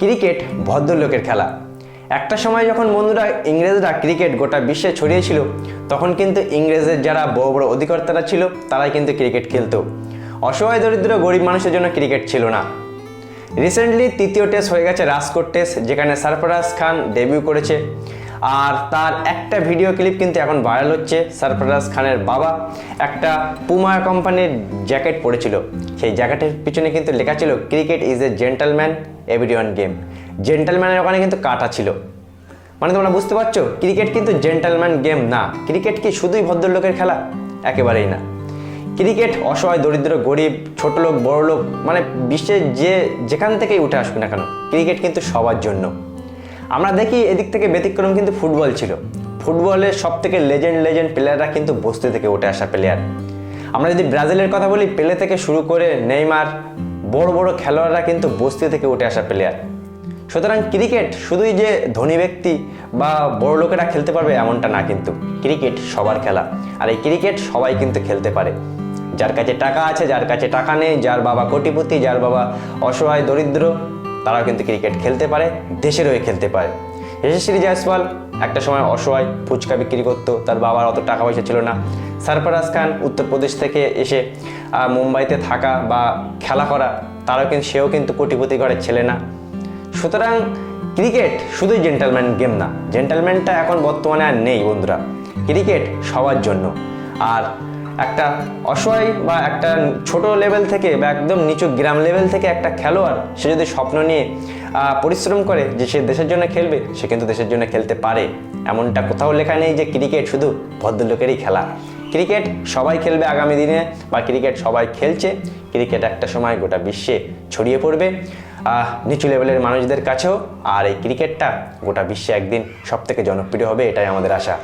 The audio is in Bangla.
ক্রিকেট ভদ্রলোকের খেলা। একটা সময় যখন বন্ধুরা ইংরেজরা ক্রিকেট গোটা বিশ্বে ছড়িয়েছিল তখন কিন্তু ইংরেজের যারা বড় বড় অধিকর্তারা ছিল, তারাই কিন্তু ক্রিকেট খেলত। অসহায়, দরিদ্র, গরিব মানুষের জন্য ক্রিকেট ছিল না। রিসেন্টলি তৃতীয় টেস্ট হয়ে গেছে রাজকোট টেস্ট যেখানে সরফরাজ খান ডেবিউ করেছে। আর তার একটা ভিডিও ক্লিপ কিন্তু এখন ভাইরাল হচ্ছে সরফরাজ খানের বাবা। একটা পুমা কোম্পানির জ্যাকেট পরেছিল। সেই জ্যাকেটের পিছনে কিন্তু লেখা ছিল cricket is a gentleman everyone game জেন্টালম্যানের ওখানে কিন্তু কাটা ছিল। মানে তোমরা বুঝতে পারছ ক্রিকেট কিন্তু জেন্টালম্যান গেম না। ক্রিকেট কি শুধুই ভদ্রলোকের খেলা? একেবারেই না। ক্রিকেট অসহায়, দরিদ্র, গরিব, ছোট লোক, বড় লোক মানে বিশ্বের যে যেখান থেকেই উঠে আসবে না কেন ক্রিকেট কিন্তু সবার জন্য। আমরা দেখি এদিক থেকে ব্যতিক্রম কিন্তু ফুটবল ছিল। ফুটবলের সব থেকে লেজেন্ড লেজেন্ড প্লেয়াররা কিন্তু বস্তি থেকে উঠে আসা প্লেয়ার আমরা যদি ব্রাজিলের কথা বলি পেলে থেকে শুরু করে নেইমার বড় বড় খেলোয়াড়রা কিন্তু বস্তি থেকে উঠে আসা প্লেয়ার সুতরাং ক্রিকেট শুধুই যে ধনী ব্যক্তি বা বড় লোকেরা খেলতে পারবে এমনটা না কিন্তু। ক্রিকেট সবার খেলা। আর এই ক্রিকেট সবাই কিন্তু খেলতে পারে। যার কাছে টাকা আছে, যার কাছে টাকা নেই, যার বাবা কোটিপতি, যার বাবা অসহায়, দরিদ্র তারাও কিন্তু ক্রিকেট খেলতে পারে দেশের হয়ে খেলতে পারে। যশস্বী জয়সওয়াল একটা সময় অসহায়, ফুচকা বিক্রি করতো, তার বাবার অত টাকা পয়সা ছিল না। সরফরাজ খান উত্তরপ্রদেশ থেকে এসে মুম্বাইতে থাকা বা খেলা করা, তারাও কিন্তু, সেও কিন্তু কোটিপতি ঘরের ছেলে না। সুতরাং ক্রিকেট শুধুই জেন্টালম্যান গেম না। জেন্টালম্যানটা এখন বর্তমানে আর নেই বন্ধুরা। ক্রিকেট সবার জন্য। আর একটা অসহায় বা একটা ছোট লেভেল থেকে বা একদম নিচু গ্রাম লেভেল থেকে একটা খেলোয়াড়, সে যদি স্বপ্ন নিয়ে পরিশ্রম করে যে সে দেশের জন্য খেলবে, সে কিন্তু দেশের জন্য খেলতে পারে। এমনটা কোথাও লেখা নেই যে ক্রিকেট শুধু ভদ্রলোকেরই খেলা। ক্রিকেট সবাই খেলবে আগামী দিনে বা ক্রিকেট সবাই খেলছে। ক্রিকেট একটা সময় গোটা বিশ্বে ছড়িয়ে পড়বে। নিচু লেভেলের মানুষদের কাছেও। আর এই ক্রিকেটটা গোটা বিশ্বে একদিন সব থেকে জনপ্রিয় হবে, এটাই আমাদের আশা।